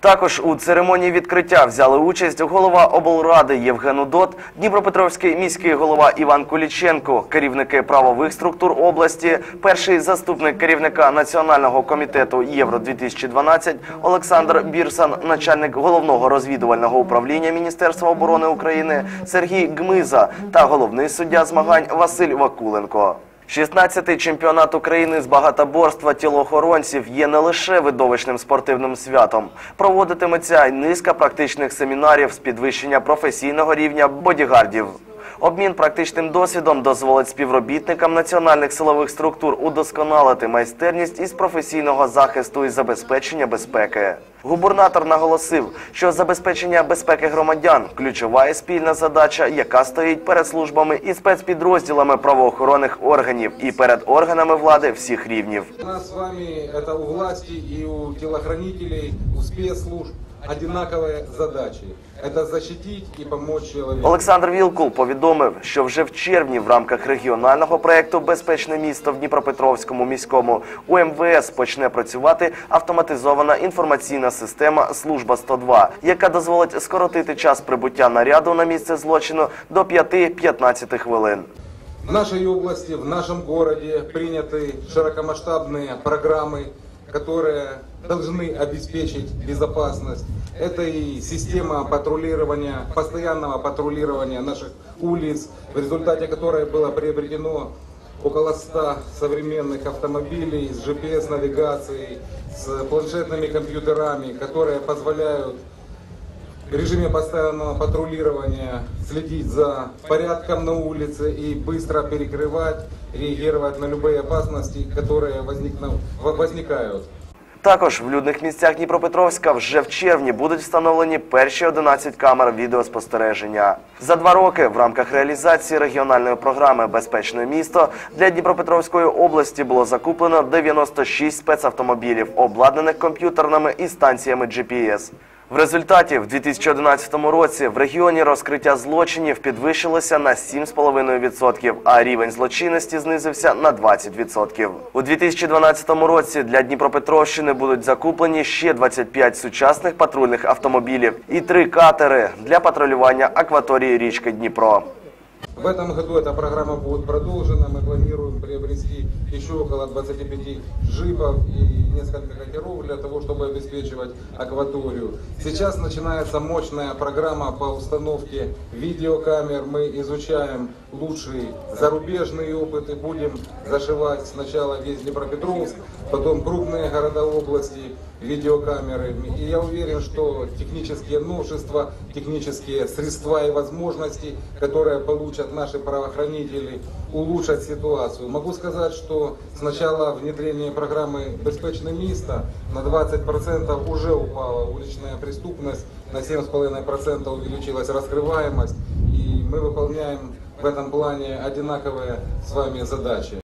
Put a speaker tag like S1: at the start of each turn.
S1: Також у церемонії відкриття взяли участь голова облради Євген Удот, Дніпропетровський міський голова Іван Куліченко, керівники правових структур області, перший заступник керівника Національного комітету Євро 2012 Олександр Бірсан, начальник головного розвідувального управління Міністерства оборони України Сергій Гмиза та головний суддя змагань Василь Вакуленко. 16-й чемпіонат України з багатоборства тілоохоронців є не лише видовищним спортивним святом. Проводитиметься й низка практичних семінарів з підвищення професійного рівня бодігардів. Обмін практичним досвідом дозволить співробітникам національних силових структур удосконалити майстерність із професійного захисту і забезпечення безпеки. Губернатор наголосив, що забезпечення безпеки громадян ключова і спільна задача, яка стоїть перед службами і спецпідрозділами правоохоронних органів і перед органами влади всіх рівнів.
S2: У нас с вами это у власти и у телохранителей, у спецслужб одинаковые задачи. Это защитить и помочь человеку.
S1: Олександр Вілкул повідомив, що вже в червні в рамках регіонального проєкту Безпечне місто в Дніпропетровському міському у МВС почне працювати автоматизована інформаційна система Служба 102, яка дозволить скоротити час прибуття наряду на місце злочину до 5-15 хвилин.
S2: В нашей области, в нашем городе приняты широкомасштабные программы, которые должны обеспечить безопасность. Это и система патрулирования, постоянного патрулирования наших улиц, в результате которой было приобретено около 100 современных автомобилей с GPS-навигацией, с планшетными компьютерами, которые позволяют в режиме постоянного патрулирования следить за порядком на улице и быстро перекрывать, реагировать на любые опасности, которые возникну- в- возникают.
S1: Також в людних місцях Дніпропетровська вже в червні будуть встановлені перші 11 камер відеоспостереження. За два роки в рамках реалізації регіональної програми Безпечне місто для Дніпропетровської області було закуплено 96 спецавтомобілів, обладнаних комп'ютерними і станціями GPS. В результаті в 2011 році в регіоні розкриття злочинів підвищилося на 7,5%, а рівень злочинності знизився на 20%. У 2012 році для Дніпропетровщини будуть закуплені ще 25 сучасних патрульних автомобілів і три катери для патрулювання акваторії річки Дніпро.
S2: В этом году эта программа будет продолжена. Мы планируем приобрести еще около 25 джипов и несколько катеров для того, чтобы обеспечивать акваторию. Сейчас начинается мощная программа по установке видеокамер. Мы изучаем лучшие зарубежные опыты. Будем зашивать сначала весь Днепропетровск, потом крупные города области видеокамеры. И я уверен, что технические новшества, технические средства и возможности, которые получат наши правоохранители, улучшат ситуацию. Могу сказать, что с начала внедрения программы «Беспечное место» на 20% уже упала уличная преступность, на 7,5% увеличилась раскрываемость, и мы выполняем в этом плане одинаковые с вами задачи.